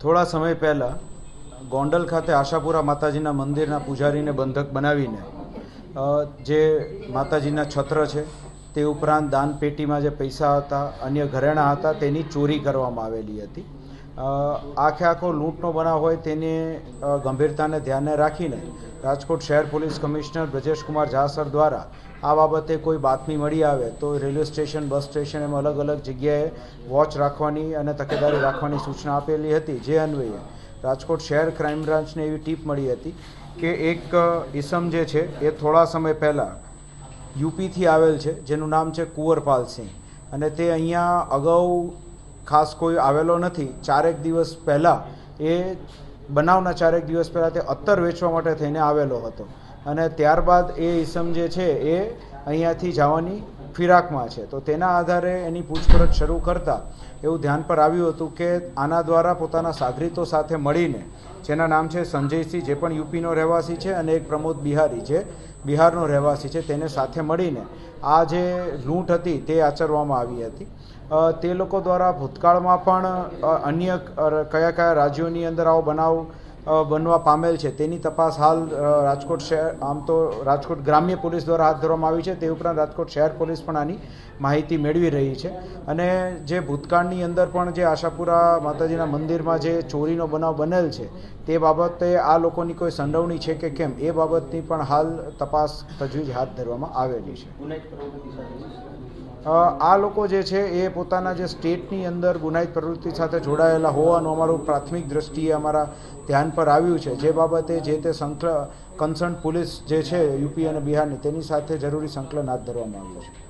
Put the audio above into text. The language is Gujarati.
થોડા સમય પહેલાં ગોંડલ ખાતે આશાપુરા માતાજીના મંદિરના પૂજારીને બંધક બનાવીને જે માતાજીના છત્ર છે તે ઉપરાંત દાન પેટીમાં જે પૈસા હતા, અન્ય ઘરેણાં હતા, તેની ચોરી કરવામાં આવેલી હતી. આખે આખો લૂંટનો બનાવ હોય તેને ગંભીરતાને ધ્યાને રાખીને રાજકોટ શહેર police commissioner Brajeshkumar Jha sir દ્વારા આ બાબતે કોઈ બાતમી મળી આવે તો રેલવે સ્ટેશન, બસ સ્ટેશન એમ અલગ અલગ જગ્યાએ વોચ રાખવાની અને તકેદારી રાખવાની સૂચના આપેલી હતી જે અન્વયે રાજકોટ શહેર ક્રાઇમ બ્રાન્ચને એવી ટીપ મળી હતી કે એક ઇસમ જે છે એ થોડા સમય પહેલાં યુપીથી આવેલ છે, જેનું નામ છે કુંવરપાલ સિંહ. અને તે અહીંયા અગાઉ ખાસ કોઈ આવેલો નથી. ચારેક દિવસ પહેલાં એ, બનાવના ચારેક દિવસ પહેલાં તે અત્તર વેચવા માટે થઈને આવેલો હતો. અને ત્યારબાદ એ ઈસમ જે છે એ અહીંયાથી જવાની ફિરાકમાં છે. તો તેના આધારે એની પૂછપરછ શરૂ કરતાં એવું ધ્યાન પર આવ્યું હતું કે આના દ્વારા પોતાના સાગરીતો સાથે મળીને, જેના નામ છે સંજયસિંહ, જે પણ યુપીનો રહેવાસી છે અને એક પ્રમોદ બિહારી જે બિહારનો રહેવાસી છે, તેને સાથે મળીને આ જે લૂંટ હતી તે આચરવામાં આવી હતી. તે લોકો દ્વારા ભૂતકાળમાં પણ અન્ય કયા કયા રાજ્યોની અંદર આવો બનાવ બનવા પામેલ છે. તેની તપાસ હાલ રાજકોટ શહેર, આમ તો રાજકોટ ગ્રામ્ય પોલીસ દ્વારા હાથ ધરવામાં આવી છે. તે ઉપરાંત રાજકોટ શહેર પોલીસ પણ આની માહિતી મેળવી રહી છે. અને જે ભૂતકાળની અંદર પણ જે આશાપુરા માતાજીના મંદિરમાં જે ચોરીનો બનાવ બનેલ છે, તે બાબતે આ લોકોની કોઈ સંડવણી છે કે કેમ, એ બાબતની પણ હાલ તપાસ તજવીજ હાથ ધરવામાં આવેલી છે. આ લોકો જે છે એ પોતાના જે સ્ટેટની અંદર ગુનાહિત પ્રવૃત્તિ સાથે જોડાયેલા હોવાનું અમારું પ્રાથમિક દ્રષ્ટિએ અમારા ધ્યાન પર આવ્યું છે. જે બાબતે જે તે સંકલ કન્સર્ન પોલીસ જે છે યુપી અને બિહારની તેની સાથે જરૂરી સંકલન હાથ ધરવામાં આવ્યું છે.